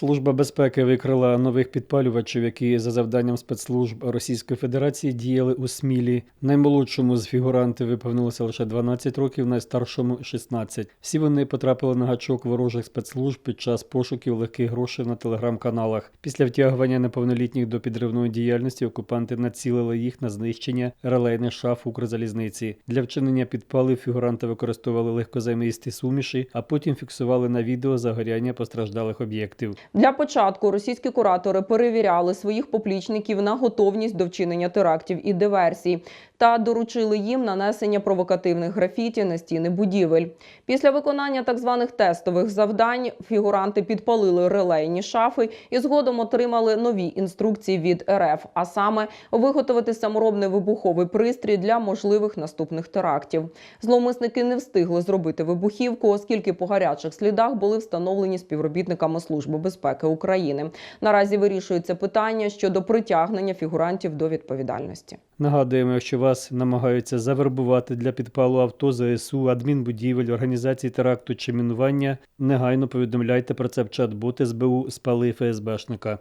Служба безпеки викрила нових підпалювачів, які за завданням спецслужб Російської Федерації діяли у Смілі. Наймолодшому з фігурантів виповнилося лише 12 років, найстаршому 16. Всі вони потрапили на гачок ворожих спецслужб під час пошуків легких грошей на телеграм-каналах. Після втягування неповнолітніх до підривної діяльності окупанти націлили їх на знищення релейних шаф Укрзалізниці. Для вчинення підпалів фігуранти використовували легкозаймисті суміші, а потім фіксували на відео загоряння постраждалих об'єктів. Для початку російські куратори перевіряли своїх поплічників на готовність до вчинення терактів і диверсій та доручили їм нанесення провокативних графіті на стіни будівель. Після виконання так званих тестових завдань фігуранти підпалили релейні шафи і згодом отримали нові інструкції від РФ, а саме виготовити саморобний вибуховий пристрій для можливих наступних терактів. Зловмисники не встигли зробити вибухівку, оскільки по гарячих слідах були встановлені співробітниками Служби безпеки України. Наразі вирішується питання щодо притягнення фігурантів до відповідальності. Нагадуємо, якщо вас намагаються завербувати для підпалу авто, ЗСУ, адмінбудівель, організації теракту чи мінування, негайно повідомляйте про це в чат-боти СБУ спали ФСБшника.